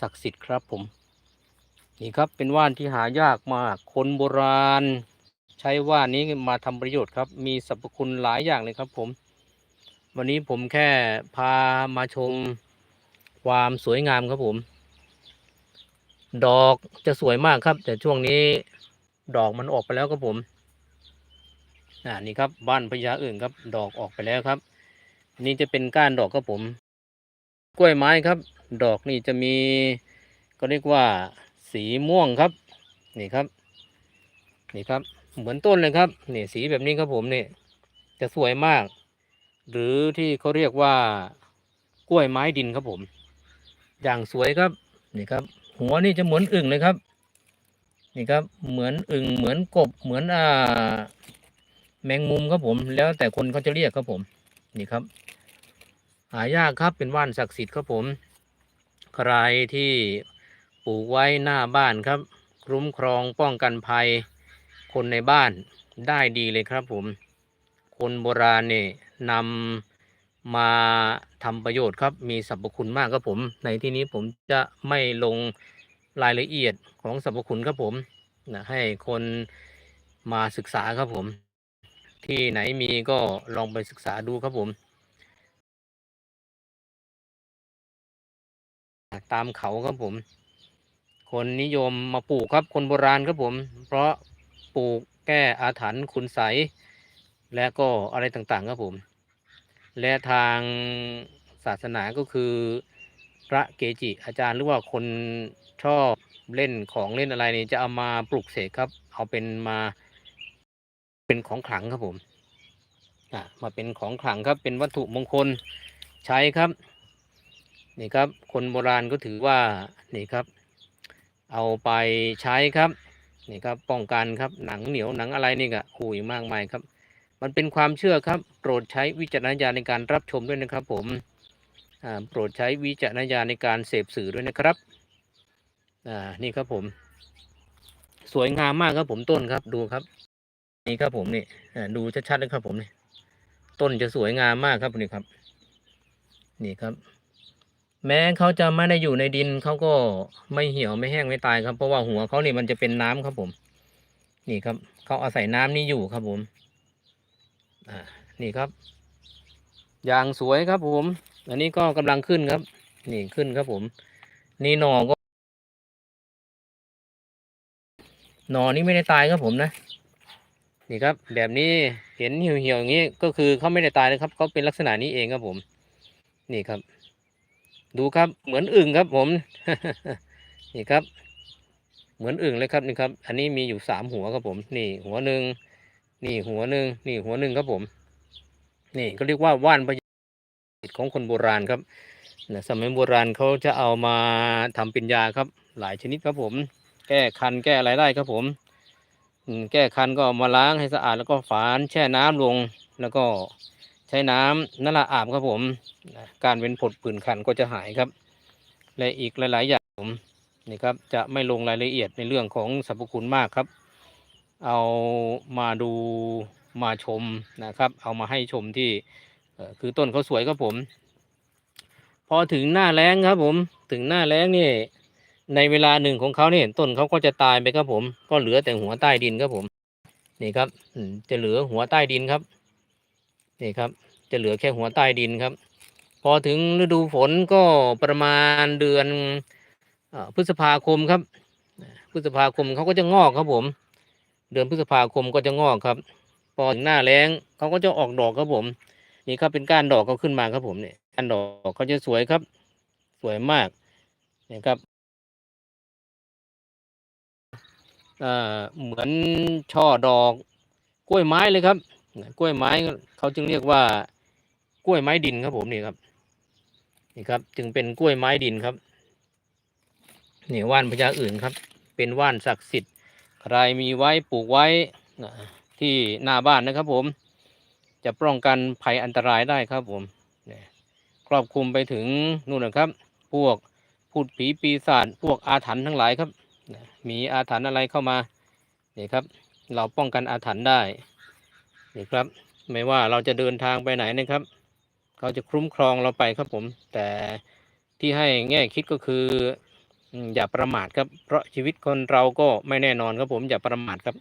ศักดิ์สิทธิ์ครับผม นี่ครับเป็นว่านที่หายากมาก คนโบราณ ใช้ว่านนี้มาทำประโยชน์ครับ มีสรรพคุณหลายอย่างเลยครับผม วันนี้ผมแค่พามาชมความสวยงามครับผม ดอกจะสวยมากครับ แต่ช่วงนี้ดอกมันออกไปแล้วครับผมอ่านี่ครับบ้านพญาอื่นครับ ดอกออกไปแล้วครับ นี่จะเป็นก้านดอกครับผม กล้วยไม้ครับ ดอกนี่จะมีก็เรียกว่าสีม่วงครับ นี่ครับ นี่ครับ เหมือนต้นเลยครับ นี่สีแบบนี้ครับผมนี่จะสวยมาก หรือที่เขาเรียกว่ากล้วยไม้ดินครับผม อย่างสวยครับ นี่ครับ หัวนี่จะเหมือนอึ่งเลยครับ นี่ครับ เหมือนอึ่งเหมือนกบ เหมือนอ่า แมงมุมครับผม แล้วแต่คนเขาจะเรียกครับผม นี่ครับ หายากครับเป็นว่านศักดิ์สิทธิ์ครับผม ใครที่ปลูกไว้หน้าบ้านครับ คุ้มครองป้องกันภัย คนในบ้านได้ดีเลยครับผม คนโบราณเนี่ยนำมาทำประโยชน์ครับ มีสรรพคุณมากครับผม ในที่นี้ผมจะไม่ลงรายละเอียดของสรรพคุณครับผมนะให้คนมาศึกษาครับผม ที่ไหนมีก็ลองไปศึกษาดูครับผม ตามเขาครับผม คนนิยมมาปลูกครับคนโบราณครับผม เพราะปลูกแก้อาถรรพ์คุณใสและก็อะไรต่างๆครับผม และทางศาสนาก็คือพระเกจิอาจารย์หรือว่าคนชอบเล่นของเล่นอะไรนี่จะเอามาปลูกเสกครับ เอาเป็นมาเป็นของขลังครับผม อะมาเป็นของขลังครับเป็นวัตถุมงคลใช้ครับ นี่ครับ คนโบราณก็ถือว่านี่ครับ เอาไปใช้ครับนี่ครับป้องกันครับหนังเหนียวหนังอะไรนี่ก็หุยมากมายครับ มันเป็นความเชื่อครับ โปรดใช้วิจารณญาณในการรับชมด้วยนะครับ ผมโปรดใช้วิจารณญาณในการเสพสื่อด้วยนะครับอ่านี่ครับผม สวยงามมากครับผมต้นครับดูครับ นี่ครับผมนี่ดูชัดๆเลยครับผมนี่ต้นจะสวยงามมากครับนี่ครับ นี่ครับ แม้เขาจะไม่ได้อยู่ในดินเขาก็ไม่เหี่ยวไม่แห้งไม่ตายครับ เพราะว่าหัวเขานี่มันจะเป็นน้ำครับผม นี่ครับเขาอาศัยน้ำนี้อยู่ครับผม อ่า นี่ครับ อย่างสวยครับผม อันนี้ก็กำลังขึ้นครับ นี่ขึ้นครับผม นี่หนอก็หนอนี้ไม่ได้ตายครับผมนะ นี่ครับ แบบนี้เห็นเหี่ยวๆอย่างนี้ก็คือเขาไม่ได้ตายนะครับเขาเป็นลักษณะนี้เองครับผม นี่ครับ ดูครับเหมือนอึ่งครับผม นี่ครับ เหมือนอึ่งเลยครับนี่ครับ อันนี้มีอยู่สามหัวครับผม นี่หัวหนึ่งนี่หัวหนึ่งนี่หัวหนึ่งครับผม นี่ก็เรียกว่าว่านพญาของคนโบราณครับนะสมัยโบราณเขาจะเอามาทำเป็นยาครับ หลายชนิดครับผม แก้คันแก้อะไรได้ครับผมแก้คันก็มาล้างให้สะอาดแล้วก็ฝานแช่น้ำลงแล้วก็ ใช้น้ำนั่นละอาบครับผม การเป็นผดผื่นคันก็จะหายครับ และอีกหลาย ๆ อย่างผมนี่ครับจะไม่ลงรายละเอียดในเรื่องของสรรพคุณมากครับ เอามาดูมาชมนะครับ เอามาให้ชมที่คือต้นเขาสวยครับผม พอถึงหน้าแล้งครับผมถึงหน้าแล้งนี่ในเวลาหนึ่งของเขาเนี่ยต้นเขาก็จะตายไปครับผม ก็เหลือแต่หัวใต้ดินครับผม นี่ครับจะเหลือหัวใต้ดินครับ นี่ครับ จะเหลือแค่หัวใต้ดินครับ พอถึงฤดูฝนก็ประมาณเดือนอพฤษภาคมครับ พฤษภาคมเขาก็จะงอกครับผม เดือนพฤษภาคมก็จะงอกครับพอถึงหน้าแล้งเขาก็จะออกดอกครับผม นี่ครับเป็นก้านดอกเขาขึ้นมาครับผมเนี่ยก้านดอกเขาจะสวยครับ สวยมากนี่ครับเหมือนช่อดอกกล้วยไม้เลยครับ กล้วยไม้เขาจึงเรียกว่ากล้วยไม้ดินครับผมนี่ครับนี่ครับ จึงเป็นกล้วยไม้ดินครับนี่ว่านพญาอื่นครับ เป็นว่านศักดิ์สิทธิ์ใครมีไว้ปลูกไว้ที่หน้าบ้านนะครับ ผมจะป้องกันภัยอันตรายได้ครับผมนี่ครอบคลุมไปถึงนู่นนะครับ พวกพูดผีปีศาจพวกอาถรรพ์ทั้งหลายครับ มีอาถรรพ์อะไรเข้ามานี่ครับ เราป้องกันอาถรรพ์ได้ นี่ครับ ไม่ว่าเราจะเดินทางไปไหนนะครับ เขาจะคุ้มครองเราไปครับผม แต่ที่ให้แง่คิดก็คือ อย่าประมาทครับ เพราะชีวิตคนเราก็ไม่แน่นอนครับผมอย่าประมาทครับ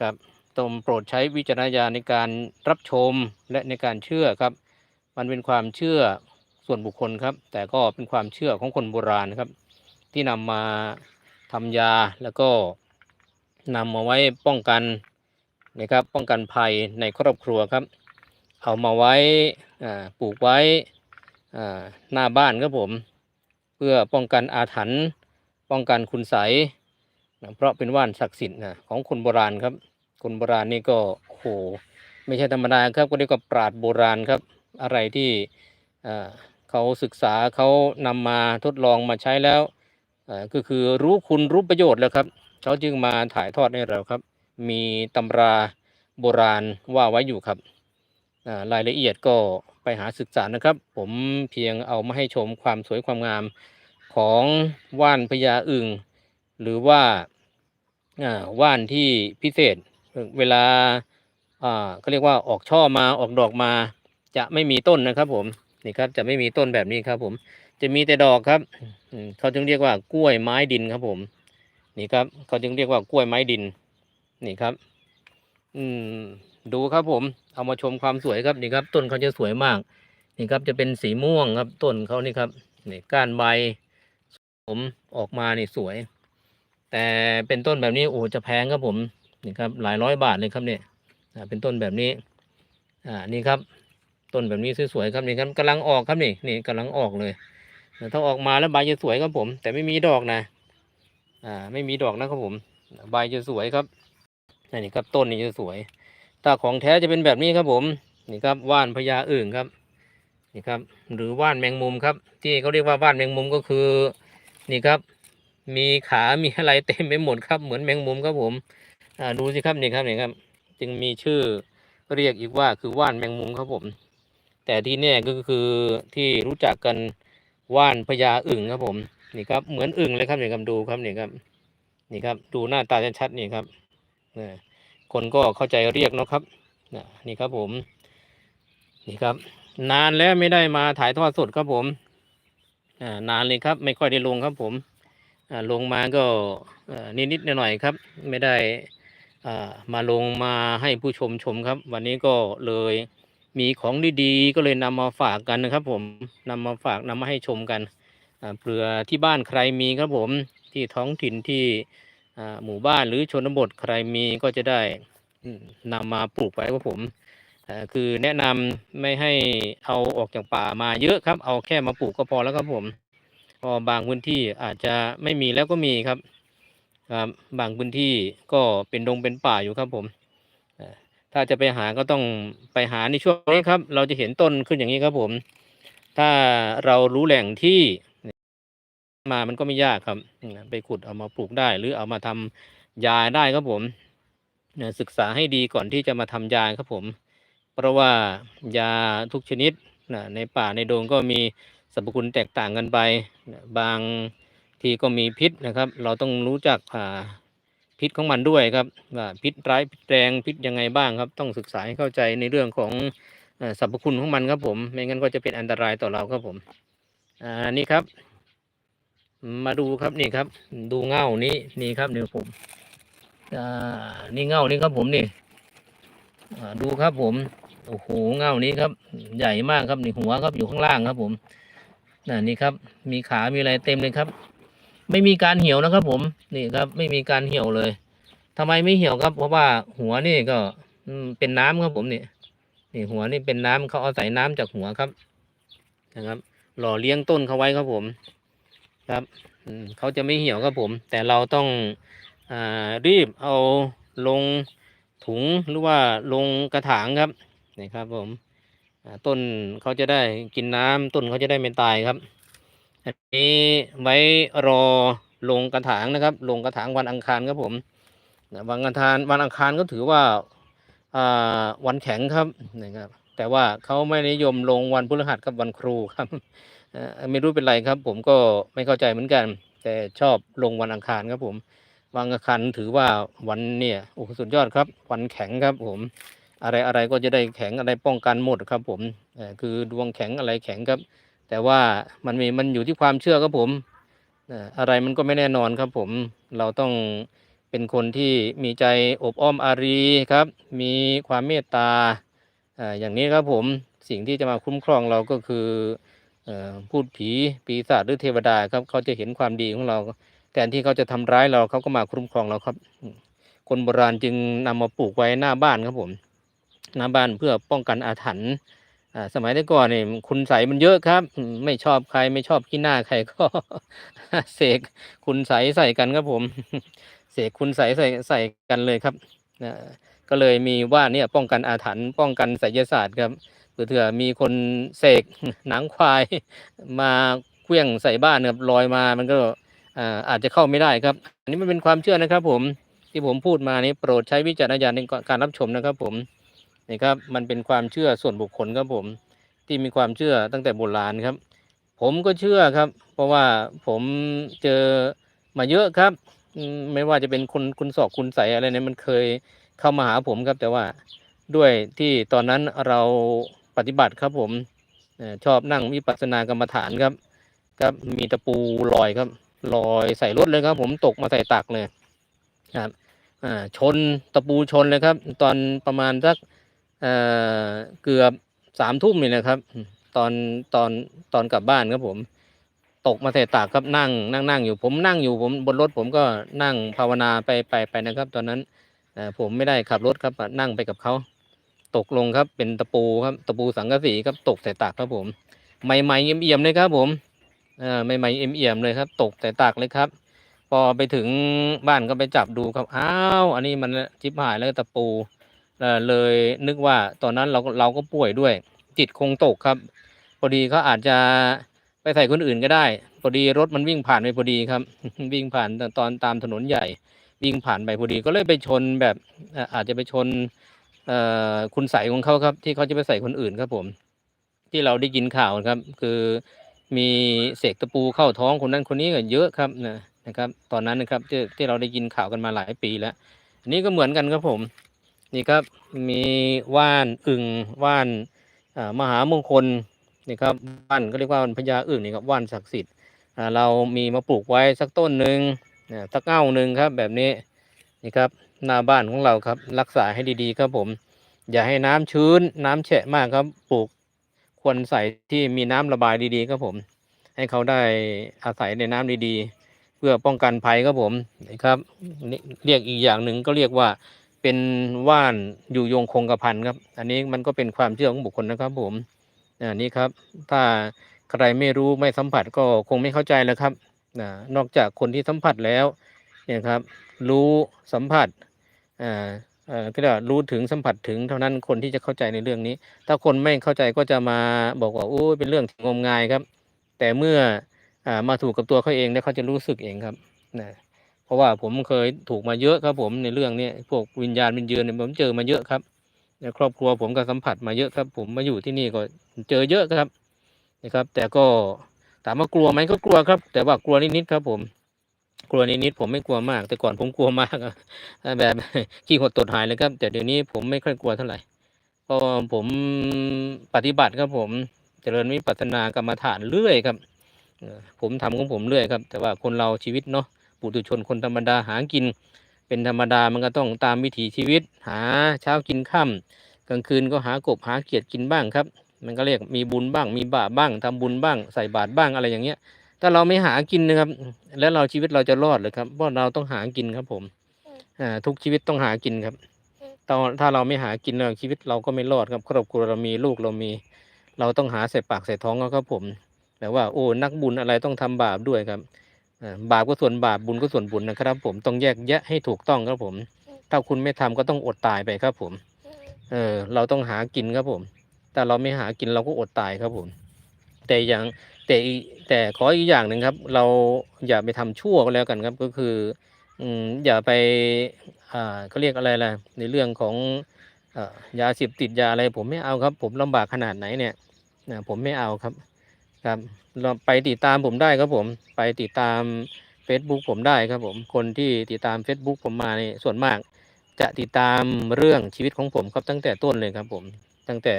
ครับต้องโปรดใช้วิจารณญาณในการรับชมและในการเชื่อครับ มันเป็นความเชื่อส่วนบุคคลครับ แต่ก็เป็นความเชื่อของคนโบราณครับ ที่นำมาทำยาแล้วก็นำมาไว้ป้องกัน นะครับ ป้องกันภัยในครอบครัวครับ เอามาไว้ปลูกไว้หน้าบ้านครับผม เพื่อป้องกันอาถรรพ์ป้องกันคุณไสนะเพราะเป็นว่านศักดิ์สิทธิ์นะของคนโบราณครับ คนโบราณนี่ก็โอ้โหไม่ใช่ธรรมดาครับก็เรียกว่าปราดโบราณครับ อะไรที่เขาศึกษาเขานำมาทดลองมาใช้แล้วก็คือรู้คุณรู้ประโยชน์แล้วครับ เขาจึงมาถ่ายทอดให้เราครับ มีตำราโบราณว่าไว้อยู่ครับรายละเอียดก็ไปหาศึกษานะครับ ผมเพียงเอามาให้ชมความสวยความงามของว่านพญาอึ่งหรือว่าว่านที่พิเศษเวลาเขาเรียกว่าออกช่อมาออกดอกมา จะไม่มีต้นนะครับผมนี่ครับจะไม่มีต้นแบบนี้ครับผมจะมีแต่ดอกครับเขาจึงเรียกว่ากล้วยไม้ดินครับผมนี่ครับเขาจึงเรียกว่ากล้วยไม้ดิน นี่ครับ อืม ดูครับผม เอามาชมความสวยครับนี่ครับ ต้นเขาจะสวยมาก นี่ครับจะเป็นสีม่วงครับ ต้นเขานี่ครับนี่ก้านใบ ผมออกมานี่สวย แต่เป็นต้นแบบนี้โอ้จะแพงครับผมนี่ครับ หลายร้อยบาทเลยครับเนี่ยเป็นต้นแบบนี้ อ่านี่ครับ ต้นแบบนี้สวยๆครับนี่ครับกำลังออกครับนี่นี่กำลังออกเลยถ้าออกมาแล้วใบจะสวยครับผม แต่ไม่มีดอกนะ อ่า ไม่มีดอกนะครับผม ใบจะสวยครับ นี่ครับต้นนี้จะสวย ถ้าของแท้จะเป็นแบบนี้ครับผม นี่ครับว่านพญาอึ่งครับ นี่ครับ หรือว่านแมงมุมครับ ที่เขาเรียกว่าว่านแมงมุมก็คือ นี่ครับ มีขามีอะไรเต็มไปหมดครับเหมือนแมงมุมครับผมดูสิครับนี่ครับนี่ครับ จึงมีชื่อเรียกอีกว่าคือว่านแมงมุมครับผม แต่ที่แน่ก็คือที่รู้จักกันว่านพญาอึ่งครับผมนี่ครับเหมือนอึ่งเลยครับนี่ครับดูครับนี่ครับ นี่ครับ ดูหน้าตาชัดๆนี่ครับ คนก็เข้าใจเรียกนะครับนะนี่ครับผม นี่ครับ นานแล้วไม่ได้มาถ่ายทอดสดครับผมนานเลยครับ ไม่ค่อยได้ลงครับผมลงมาก็นิดๆหน่อยๆครับ ไม่ได้มาลงมาให้ผู้ชมชมครับ วันนี้ก็เลยมีของดีๆ ก็เลยนำมาฝากกันนะครับ ผมนำมาฝากนำมาให้ชมกันเผื่อที่บ้านใครมีครับผมที่ท้องถิ่นที่ หมู่บ้านหรือชนบทใครมีก็จะได้นำมาปลูกไว้ครับผมคือแนะนำไม่ให้เอาออกจากป่ามาเยอะครับ เอาแค่มาปลูกก็พอแล้วครับผมพอบางพื้นที่อาจจะไม่มีแล้วก็มีครับครับบางพื้นที่ก็เป็นดงเป็นป่าอยู่ครับผมถ้าจะไปหาก็ต้องไปหาในช่วงนี้ครับ เราจะเห็นต้นขึ้นอย่างนี้ครับผม ถ้าเรารู้แหล่งที่ มามันก็ไม่ยากครับ ไปขุดเอามาปลูกได้ หรือเอามาทำยาได้ครับผมศึกษาให้ดีก่อนที่จะมาทำยาครับผม เพราะว่ายาทุกชนิดนะในป่าในโดงก็มีสรรพคุณแตกต่างกันไปนะบางทีก็มีพิษนะครับ เราต้องรู้จักพิษของมันด้วยครับว่าพิษร้ายพิษแรงพิษยังไงบ้างครับ ต้องศึกษาให้เข้าใจในเรื่องของสรรพคุณของมันครับผม ไม่งั้นก็จะเป็นอันตรายต่อเราครับผมอ่านี่ครับ มาดูครับนี่ครับ ดูเง่านี้นี่ครับเนี่ผมอ่านี่เง่านี่ครับผมนี่อ่าดูครับผมโอ้โหเง่านี้ครับ ใหญ่มากครับนี่หัวครับอยู่ข้างล่างครับ ผมน่ะนี่ครับ มีขามีอะไรเต็มเลยครับ ไม่มีการเหี่ยวนะครับ ผมนี่ครับ ไม่มีการเหี่ยวเลยทำไมไม่เหี่ยวครับ เพราะว่าหัวนี่ก็เป็นน้ำครับผมนี่นี่หัวนี่เป็นน้ำเขาเอาศัยน้ำจากหัวครับ นะครับ หล่อเลี้ยงต้นเขาไว้ครับผม ครับเขาจะไม่เหี่ยวครับผม แต่เราต้องอรีบเอาลงถุงหรือว่าลงกระถางครับนี่ครับผมต้นเขาจะได้กินน้ำต้นเขาจะได้ไม่ตายครับ อันนี้ไว้รอลงกระถางนะครับ ลงกระถางวันอังคารครับผมวันอังคารวันอังคารก็ถือว่าวันแข็งครับนะครับแต่ว่าเขาไม่นิยมลงวันพฤหัสกับวันครูครับ ไม่รู้เป็นไรครับ ผมก็ไม่เข้าใจเหมือนกัน แต่ชอบลงวันอังคารครับผมวันอังคารถือว่าวันเนี่ยโอ้สุดยอดครับ วันแข็งครับผม อะไรอะไรก็จะได้แข็งอะไรป้องกันหมดครับ ผมคือดวงแข็งอะไรแข็งครับ แต่ว่ามันมีมันอยู่ที่ความเชื่อครับผมอะไรมันก็ไม่แน่นอนครับผมเราต้องเป็นคนที่มีใจอบอ้อมอารีครับ มีความเมตตาอย่างนี้ครับผมสิ่งที่จะมาคุ้มครองเราก็คือ พูดผีปีศาจหรือเทวดาครับเขาจะเห็นความดีของเราแทนที่เขาจะทำร้ายเราเขาก็มาคุ้มครองเราครับ คนโบราณจึงนำมาปลูกไว้หน้าบ้านครับผม หน้าบ้านเพื่อป้องกันอาถรรพ์สมัยแต่ก่อนเนี่ยคุณใสมันเยอะครับ ไม่ชอบใครไม่ชอบขี้หน้าใครก็เสกคุณใสใส่กันครับผม เสกคุณใสใส่ใส่กันเลยครับก็เลยมีว่าเนี่ยป้องกันอาถรรพ์ป้องกันไสยศาสตร์ครับ เผื่อมีคนเสกหนังควายมาเคลื่องใส่บ้านครับลอยมามันก็อาจจะเข้าไม่ได้ครับ อันนี้มันเป็นความเชื่อนะครับ ผมที่ผมพูดมานี้โปรดใช้วิจารณญาณในการรับชมนะครับ ผมนี่ครับ มันเป็นความเชื่อส่วนบุคคลครับผม ที่มีความเชื่อตั้งแต่โบราณครับ ผมก็เชื่อครับ เพราะว่าผมเจอมาเยอะครับ ไม่ว่าจะเป็นคนคุณศอกคุณใสอะไรเนี่ยมันเคยเข้ามาหาผมครับ แต่ว่าด้วยที่ตอนนั้นเรา ปฏิบัติครับ ผมชอบนั่งวิปัสสนากรรมฐานครับ ครับมีตะปูลอยครับลอยใส่รถเลยครับ ผมตกมาใส่ตักเลยครับอ่าชนตะปูชนเลยครับ ตอนประมาณสักเอ่อเกือบสามทุ่มนี่นะครับ ตอนตอนตอนกลับบ้านครับผม ตกมาใส่ตักครับนั่งนั่งนั่งอยู่ ผมนั่งอยู่ผมบนรถผมก็นั่งภาวนาไปไปไปนะครับ ตอนนั้นผมไม่ได้ขับรถครับนั่งไปกับเขา ตกลงครับเป็นตะปูครับตะปูสังกะสีครับตกใส่ตักครับผมใหม่ๆเอี่ยมๆเลยครับผมเอ่าใหม่ๆเอี่ยมๆเลยครับ ตกแต่ตากเลยครับ พอไปถึงบ้านก็ไปจับดูครับอ้าวอันนี้มันจิบหายแล้วตะปูเอ่อเลยนึกว่าตอนนั้นเราเราก็ป่วยด้วย จิตคงตกครับพอดีเขาอาจจะไปใส่คนอื่นก็ได้พอดีรถมันวิ่งผ่านไปพอดีครับ วิ่งผ่านตอนตามถนนใหญ่ วิ่งผ่านไปพอดีก็เลยไปชนแบบอาจจะไปชน คุณใสของเขาครับ ที่เขาจะไปใส่คนอื่นครับผม ที่เราได้ยินข่าวครับ คือมีเสกตะปูเข้าท้องคนนั้นคนนี้ก็เยอะครับนะนะครับ ตอนนั้นนะครับที่ที่เราได้ยินข่าวกันมาหลายปีแล้วอันนี้ก็เหมือนกันครับผม นี่ครับ มีว่านอึ่งว่านมหามงคลนี่ครับว่านก็เรียกว่าพญาอึ่งนี่ครับว่านศักดิ์สิทธิ์เรามีมาปลูกไว้สักต้นหนึ่งนะสักเง่าหนึ่งครับ แบบนี้นี่ครับ หน้าบ้านของเราครับ รักษาให้ดีๆครับผม อย่าให้น้ำชื้น น้ำแฉะมากครับ ปลูกควรใส่ที่มีน้ำระบายดีๆครับผม ให้เขาได้อาศัยในน้ำดีๆ เพื่อป้องกันภัยครับผมนะครับเรียกอีกอย่างหนึ่งก็เรียกว่าเป็นว่านอยู่ยงคงกระพันครับ อันนี้มันก็เป็นความเชื่อของบุคคลนะครับผมอันนี้ครับ ถ้าใครไม่รู้ไม่สัมผัสก็คงไม่เข้าใจแล้วครับนอกจากคนที่สัมผัสแล้วเนี่ยครับ รู้สัมผัส อ่าเอ่อก็เรียกว่ารู้ถึงสัมผัสถึงเท่านั้นคนที่จะเข้าใจในเรื่องนี้ ถ้าคนไม่เข้าใจก็จะมาบอกว่าโอ้ยเป็นเรื่องงมงายครับ แต่เมื่ออ่ามาถูกกับตัวเขาเองแล้วเขาจะรู้สึกเองครับนะเพราะว่าผมเคยถูกมาเยอะครับผมในเรื่องนี้พวกวิญญาณวิญญาณเนี่ยผมเจอมาเยอะครับในครอบครัวผมก็สัมผัสมาเยอะครับ ผมมาอยู่ที่นี่ก็เจอเยอะครับนะครับ แต่ก็ถามว่ากลัวไหมก็กลัวครับ แต่ว่ากลัวนิดๆครับผม กลัวนิดๆผมไม่กลัวมาก แต่ก่อนผมกลัวมากอะแบบขี้หดตดหายเลยครับ แต่เดี๋ยวนี้ผมไม่ค่อยกลัวเท่าไหร่เพราะผมปฏิบัติครับผมเจริญวิปัสสนากรรมฐานเรื่อยครับผมทำของผมเรื่อยครับ แต่ว่าคนเราชีวิตเนาะปุถุชนคนธรรมดาหากิน เป็นธรรมดามันก็ต้องตามวิถีชีวิต หาเช้ากินค่ำกลางคืนก็หากบหาเขียดกินบ้างครับ มันก็เรียกมีบุญบ้าง มีบาปบ้างทำบุญบ้าง ใส่บาตรบ้างอะไรอย่างเงี้ย ถ้าเราไม่หากินนะครับ แล้วเราชีวิตเราจะรอดเลยครับเพราะเราต้องหากินครับ ผมอ่าทุกชีวิตต้องหากินครับตอนถ้าเราไม่หากินแล้วชีวิตเราก็ไม่รอดครับครอบครัวเรามีลูกเรามี เราต้องหาใส่ปากใส่ท้องเขาครับผมแต่ว่าโอ้นักบุญอะไรต้องทำบาปด้วยครับอ่าบาปก็ส่วนบาปบุญก็ส่วนบุญนะครับ ผมต้องแยกแยะให้ถูกต้องครับผม ถ้าคุณไม่ทำก็ต้องอดตายไปครับ ผม เออ เราต้องหากินครับผม แต่เราไม่หากินเราก็อดตายครับผม แต่อย่าง แต่แต่ขออีกอย่างหนึ่งครับ เราอย่าไปทำชั่วก็แล้วกันครับ ก็คืออืมอย่าไปอ่าเขาเรียกอะไรล่ะในเรื่องของอยาเสพติดยาอะไร ผมไม่เอาครับ ผมลำบากขนาดไหนเนี่ยนะผมไม่เอาครับครับเราไปติดตามผมได้ครับผม ไปติดตาม Facebook ผมได้ครับผม คนที่ติดตาม Facebook ผมมาเนี่ยส่วนมาก จะติดตามเรื่องชีวิตของผมครับตั้งแต่ต้นเลยครับผมตั้งแต่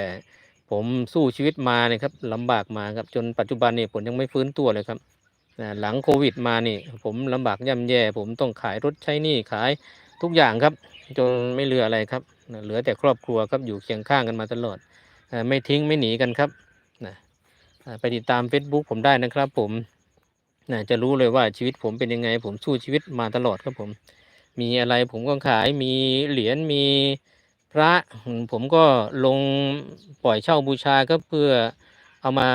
ผมสู้ชีวิตมาเนี่ยครับลำบากมาครับจนปัจจุบันเนี่ยผมยังไม่ฟื้นตัวเลยครับหลังโควิดมานี่ ผมลำบากย่ำแย่ ผมต้องขายรถใช้หนี้ขายทุกอย่างครับ จนไม่เหลืออะไรครับ เหลือแต่ครอบครัวครับอยู่เคียงข้างกันมาตลอดไม่ทิ้งไม่หนีกันครับนะไปติดตาม Facebook ผมได้นะครับ ผมนะจะรู้เลยว่าชีวิตผมเป็นยังไง ผมสู้ชีวิตมาตลอดครับผม มีอะไรผมก็ขายมีเหรียญมี พระผมก็ลงปล่อยเช่าบูชาก็เพื่อเอามา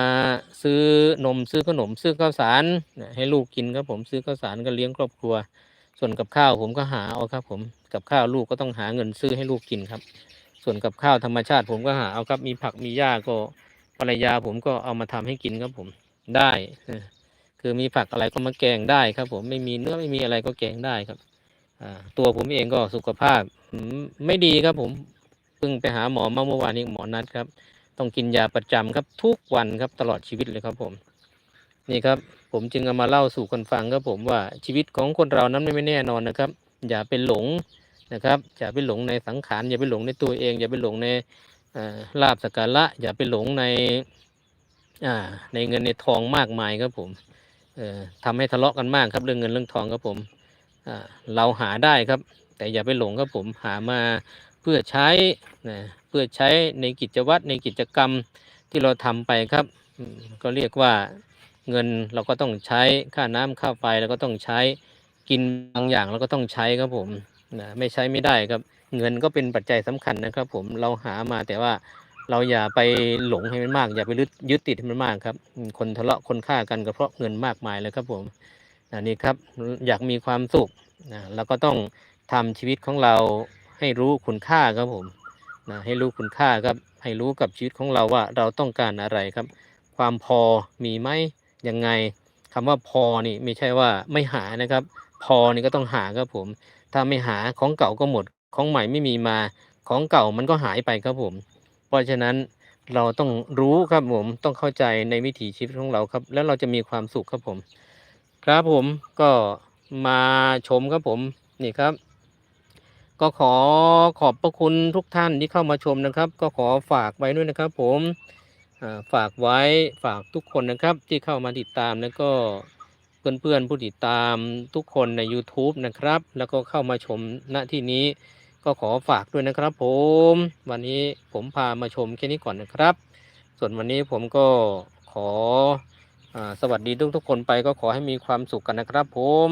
ซื้อนมซื้อขนมซื้อข้าวสารนให้ลูกกินครับผมซื้อข้าวสารก็เลี้ยงครอบครัว ส่วนกับข้าวผมก็หาเอาครับ ผมกับข้าวลูกก็ต้องหาเงินซื้อให้ลูกกินครับ ส่วนกับข้าวธรรมชาติผมก็หาเอาครับมีผักมีหญ้าก็ภรรยาผมก็เอามาทำให้กินครับผมได้ คือมีผักอะไรก็มาแกงได้ครับ ผมไม่มีเนื้อไม่มีอะไรก็แกงได้ครับ ตัวผมเองก็สุขภาพไม่ดีครับผมเพิ่งไปหาหมอมาเมื่อวานนี้หมอนัดครับ ต้องกินยาประจำครับทุกวันครับตลอดชีวิตเลยครับผม นี่ครับ ผมจึงเอามาเล่าสู่คนฟังครับผมว่าชีวิตของคนเรานั้นไม่แน่นอนนะครับ อย่าไปหลงนะครับ อย่าไปหลงในสังขารอย่าไปหลงในตัวเอง อย่าไปหลงในลาบสกการะ อย่าไปหลงในในเงินในทองมากมายครับผมเอ่อทำให้ทะเลาะกันมากครับเรื่องเงินเรื่องทองครับผม เราหาได้ครับ แต่อย่าไปหลงครับผมหามาเพื่อใช้นะเพื่อใช้ในกิจวัตรในกิจกรรมที่เราทำไปครับ ก็เรียกว่าเงินเราก็ต้องใช้ค่าน้ำค่าไฟเราก็ต้องใช้กินบางอย่างเราก็ต้องใช้ครับผมนะไม่ใช้ไม่ได้ครับ เงินก็เป็นปัจจัยสำคัญนะครับผมเราหามาแต่ว่าเราอย่าไปหลงให้มันมาก อย่าไปยึดติดให้มันมากครับ คนทะเลาะคนฆ่ากันก็เพราะเงินมากมายเลยครับผม อันนี้ครับอยากมีความสุขนะเราก็ต้องทำชีวิตของเราให้รู้คุณค่าครับผมนะให้รู้คุณค่าครับให้รู้กับชีวิตของเราว่าเราต้องการอะไรครับ ความพอมีไหมยังไงคำว่าพอนี่ไม่ใช่ว่าไม่หานะครับ พอนี่ก็ต้องหาครับผม ถ้าไม่หาของเก่าก็หมด ของใหม่ไม่มีมาของเก่ามันก็หายไปครับผม เพราะฉะนั้นเราต้องรู้ครับผมต้องเข้าใจในวิถีชีวิตของเราครับ แล้วเราจะมีความสุขครับผม ครับผมก็มาชมครับผมนี่ครับ ก็ขอขอบพระคุณทุกท่านที่เข้ามาชมนะครับ ก็ขอฝากไว้ด้วยนะครับ ผมฝากไว้ฝากทุกคนนะครับที่เข้ามาติดตามแล้วก็เพื่อนๆผู้ติดตามทุกคนใน YouTube นะครับ แล้วก็เข้ามาชมณที่นี้ก็ขอฝากด้วยนะครับ ผม วันนี้ผมพามาชมแค่นี้ก่อนนะครับ ส่วนวันนี้ผมก็ขอ สวัสดีทุกทุกคนไปก็ขอให้มีความสุขกันนะครับผม